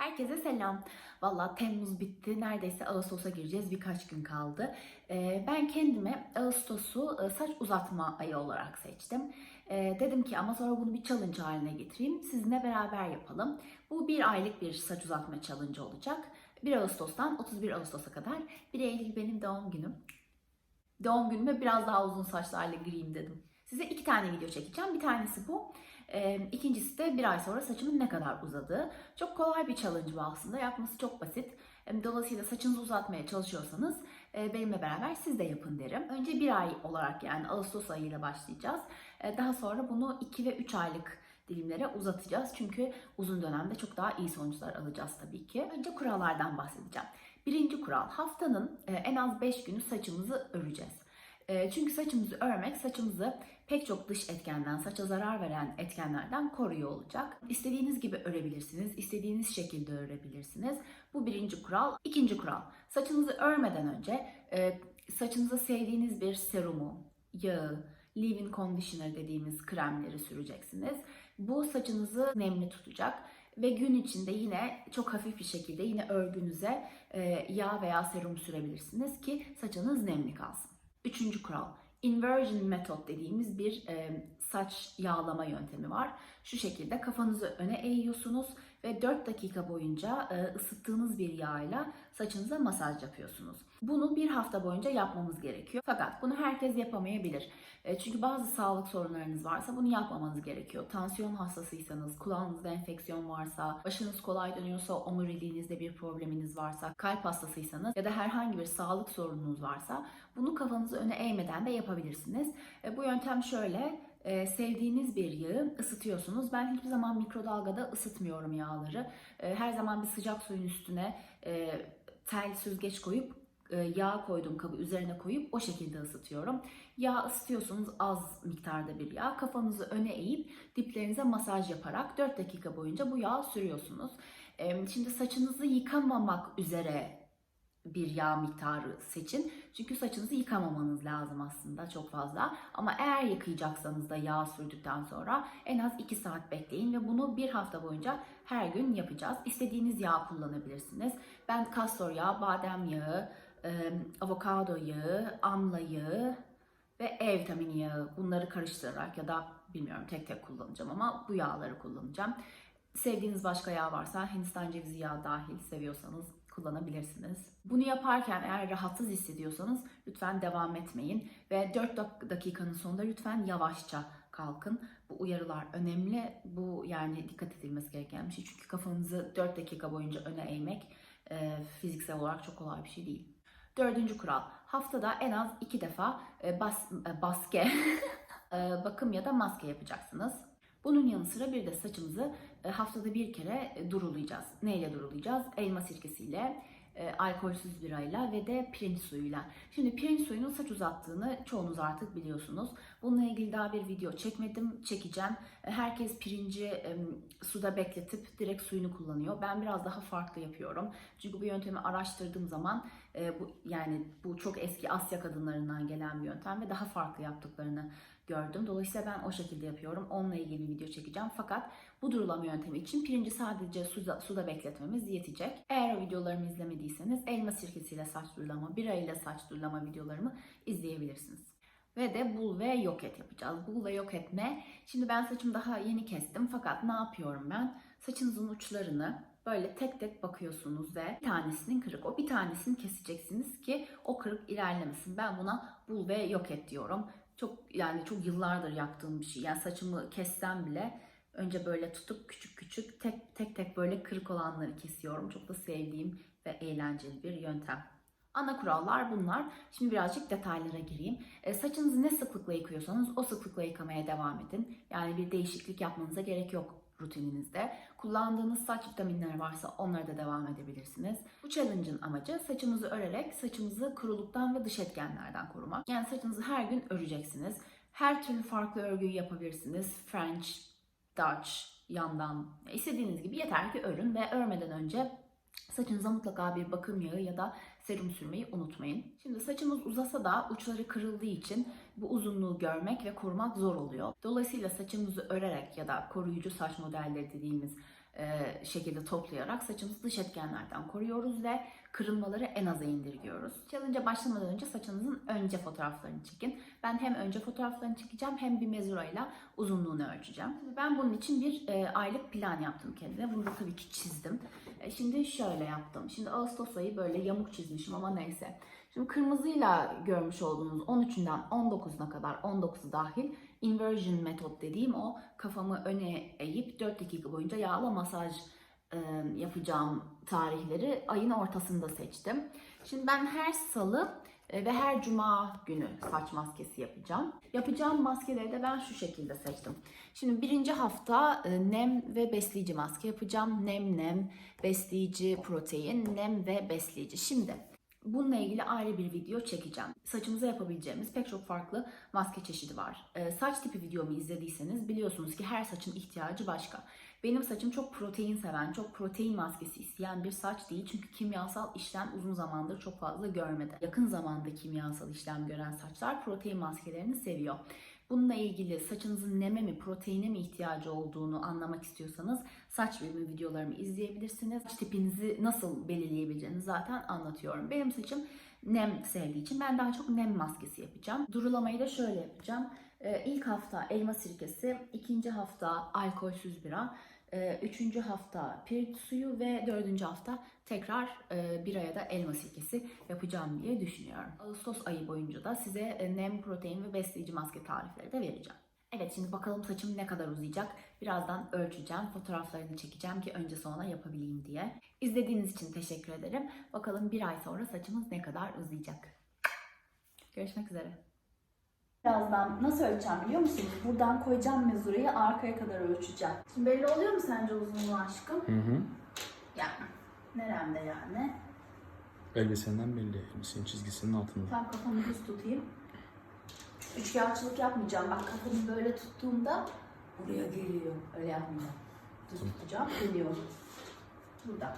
Herkese selam. Valla Temmuz bitti. Neredeyse Ağustos'a gireceğiz. Birkaç gün kaldı. Ee, ben kendime Ağustos'u e, saç uzatma ayı olarak seçtim. Ee, dedim ki ama sonra bunu bir challenge haline getireyim. Sizinle beraber yapalım. Bu bir aylık bir saç uzatma challenge olacak. 1 Ağustos'tan 31 Ağustos'a kadar. 1 Eylül benim doğum günüm. Doğum günüme biraz daha uzun saçlarla gireyim dedim. Size iki tane video çekeceğim. Bir tanesi bu. Ee, ikincisi de bir ay sonra saçımın ne kadar uzadığı. Çok kolay bir challenge bu aslında. Yapması çok basit. Dolayısıyla saçınızı uzatmaya çalışıyorsanız e, benimle beraber siz de yapın derim. Önce bir ay olarak yani Ağustos ayıyla başlayacağız. Daha sonra bunu 2 ve 3 aylık dilimlere uzatacağız. Çünkü uzun dönemde çok daha iyi sonuçlar alacağız tabii ki. Önce kurallardan bahsedeceğim. Birinci kural haftanın e, en az 5 günü saçımızı öreceğiz. E, Çünkü saçımızı örmek saçımızı pek çok dış etkenden, saça zarar veren etkenlerden koruyor olacak. İstediğiniz gibi örebilirsiniz, istediğiniz şekilde örebilirsiniz. Bu birinci kural. İkinci kural, saçınızı örmeden önce e, saçınıza sevdiğiniz bir serumu, yağı, leave-in conditioner dediğimiz kremleri süreceksiniz. Bu saçınızı nemli tutacak ve gün içinde yine çok hafif bir şekilde yine örgünüze e, yağ veya serum sürebilirsiniz ki saçınız nemli kalsın. Üçüncü kural. Inversion method dediğimiz bir e, saç yağlama yöntemi var. Şu şekilde kafanızı öne eğiyorsunuz ve 4 dakika boyunca e, ısıttığınız bir yağla saçınıza masaj yapıyorsunuz. Bunu bir hafta boyunca yapmamız gerekiyor. Fakat bunu herkes yapamayabilir. E, çünkü bazı sağlık sorunlarınız varsa bunu yapmamanız gerekiyor. Tansiyon hastasıysanız, kulağınızda enfeksiyon varsa, başınız kolay dönüyorsa, omuriliğinizde bir probleminiz varsa, kalp hastasıysanız ya da herhangi bir sağlık sorununuz varsa bunu kafanızı öne eğmeden de yapabilirsiniz. E, bu yöntem şöyle, e, sevdiğiniz bir yağı ısıtıyorsunuz. Ben hiçbir zaman mikrodalgada ısıtmıyorum yağları. E, her zaman bir sıcak suyun üstüne e, tel süzgeç koyup e, yağ koydum kabı üzerine koyup o şekilde ısıtıyorum. Yağ ısıtıyorsunuz az miktarda bir yağ. Kafanızı öne eğip diplerinize masaj yaparak 4 dakika boyunca bu yağı sürüyorsunuz. E, Şimdi saçınızı yıkamamak üzere bir yağ miktarı seçin. Çünkü saçınızı yıkamamanız lazım aslında çok fazla. Ama eğer yıkayacaksanız da yağ sürdükten sonra en az 2 saat bekleyin ve bunu bir hafta boyunca her gün yapacağız. İstediğiniz yağ kullanabilirsiniz. Ben kastor yağı, badem yağı, avokado yağı, amla yağı ve E vitamini yağı bunları karıştırarak ya da bilmiyorum tek tek kullanacağım ama bu yağları kullanacağım. Sevdiğiniz başka yağ varsa Hindistan cevizi yağı dahil seviyorsanız kullanabilirsiniz. Bunu yaparken eğer rahatsız hissediyorsanız lütfen devam etmeyin ve 4 dak- dakikanın sonunda lütfen yavaşça kalkın. Bu uyarılar önemli. Bu yani dikkat edilmesi gereken bir şey. Çünkü kafanızı 4 dakika boyunca öne eğmek e, fiziksel olarak çok kolay bir şey değil. Dördüncü kural. Haftada en az iki defa e, bas, e, baske, e, bakım ya da maske yapacaksınız. Bunun yanı sıra bir de saçımızı haftada bir kere e, durulayacağız. Neyle durulayacağız? Elma sirkesiyle, e, alkolsüz birayla ve de pirinç suyuyla. Şimdi pirinç suyunun saç uzattığını çoğunuz artık biliyorsunuz. Bununla ilgili daha bir video çekmedim, çekeceğim. E, Herkes pirinci e, suda bekletip direkt suyunu kullanıyor. Ben biraz daha farklı yapıyorum. Çünkü bu yöntemi araştırdığım zaman e, bu yani bu çok eski Asya kadınlarından gelen bir yöntem ve daha farklı yaptıklarını gördüm. Dolayısıyla ben o şekilde yapıyorum. Onunla ilgili video çekeceğim. Fakat bu durulama yöntemi için pirinci sadece suda, suda bekletmemiz yetecek. Eğer o videolarımı izlemediyseniz elma sirkesiyle saç durulama, bira ile saç durulama videolarımı izleyebilirsiniz. Ve de bul ve yok et yapacağız. Bul ve yok et ne? Şimdi ben saçımı daha yeni kestim fakat ne yapıyorum ben? Saçınızın uçlarını böyle tek tek bakıyorsunuz ve bir tanesinin kırık. O bir tanesini keseceksiniz ki o kırık ilerlemesin. Ben buna bul ve yok et diyorum. Çok yani çok yıllardır yaptığım bir şey. Yani saçımı kessem bile önce böyle tutup küçük küçük tek tek tek böyle kırık olanları kesiyorum. Çok da sevdiğim ve eğlenceli bir yöntem. Ana kurallar bunlar. Şimdi birazcık detaylara gireyim. E, saçınızı ne sıklıkla yıkıyorsanız o sıklıkla yıkamaya devam edin. Yani bir değişiklik yapmanıza gerek yok rutininizde. Kullandığınız saç vitaminleri varsa onlara da devam edebilirsiniz. Bu challenge'ın amacı saçımızı örerek saçımızı kuruluktan ve dış etkenlerden korumak. Yani saçınızı her gün öreceksiniz. Her türlü farklı örgüyü yapabilirsiniz. French, Dutch, yandan istediğiniz gibi yeter ki örün ve örmeden önce Saçınıza mutlaka bir bakım yağı ya da serum sürmeyi unutmayın. Şimdi saçımız uzasa da uçları kırıldığı için bu uzunluğu görmek ve korumak zor oluyor. Dolayısıyla saçımızı örerek ya da koruyucu saç modelleri dediğimiz e, şekilde toplayarak saçımızı dış etkenlerden koruyoruz ve kırılmaları en aza indirgiyoruz. Challenge'a başlamadan önce saçınızın önce fotoğraflarını çekin. Ben hem önce fotoğraflarını çekeceğim hem bir mezurayla uzunluğunu ölçeceğim. Ben bunun için bir e, aylık plan yaptım kendime. Bunu tabii ki çizdim. E, şimdi şöyle yaptım. Şimdi Ağustos ayı böyle yamuk çizmişim ama neyse. Şimdi kırmızıyla görmüş olduğunuz 13'ünden 19'una kadar 19'u dahil inversion metot dediğim o kafamı öne eğip 4 dakika boyunca yağla masaj e, yapacağım tarihleri ayın ortasında seçtim. Şimdi ben her salı ve her cuma günü saç maskesi yapacağım. Yapacağım maskeleri de ben şu şekilde seçtim. Şimdi birinci hafta e, nem ve besleyici maske yapacağım. Nem nem, besleyici protein, nem ve besleyici. Şimdi Bununla ilgili ayrı bir video çekeceğim. Saçımıza yapabileceğimiz pek çok farklı maske çeşidi var. Ee, saç tipi videomu izlediyseniz biliyorsunuz ki her saçın ihtiyacı başka. Benim saçım çok protein seven, çok protein maskesi isteyen bir saç değil. Çünkü kimyasal işlem uzun zamandır çok fazla görmedi. Yakın zamanda kimyasal işlem gören saçlar protein maskelerini seviyor. Bununla ilgili saçınızın neme mi, proteine mi ihtiyacı olduğunu anlamak istiyorsanız saç bilimi videolarımı izleyebilirsiniz. Saç tipinizi nasıl belirleyebileceğinizi zaten anlatıyorum. Benim saçım nem sevdiği için ben daha çok nem maskesi yapacağım. Durulamayı da şöyle yapacağım. Ee, ilk hafta elma sirkesi, ikinci hafta alkolsüz bira, e, üçüncü hafta pirinç suyu ve dördüncü hafta tekrar e, bir aya da elma sirkesi yapacağım diye düşünüyorum. Ağustos ayı boyunca da size e, nem, protein ve besleyici maske tarifleri de vereceğim. Evet şimdi bakalım saçım ne kadar uzayacak. Birazdan ölçeceğim, fotoğraflarını çekeceğim ki önce sonra yapabileyim diye. İzlediğiniz için teşekkür ederim. Bakalım bir ay sonra saçımız ne kadar uzayacak. Görüşmek üzere. Birazdan nasıl ölçeceğim biliyor musunuz? Buradan koyacağım mezurayı arkaya kadar ölçeceğim. Şimdi belli oluyor mu sence uzunluğu aşkım? Hı hı. Yani neremde yani? Elbisenden belli. Elbisenin çizgisinin altında. Tam kafamı düz tutayım. Üçkağıtçılık yapmayacağım. Bak kafamı böyle tuttuğumda buraya geliyor. Öyle yapmayacağım. Düz tutacağım. Geliyor. Burada.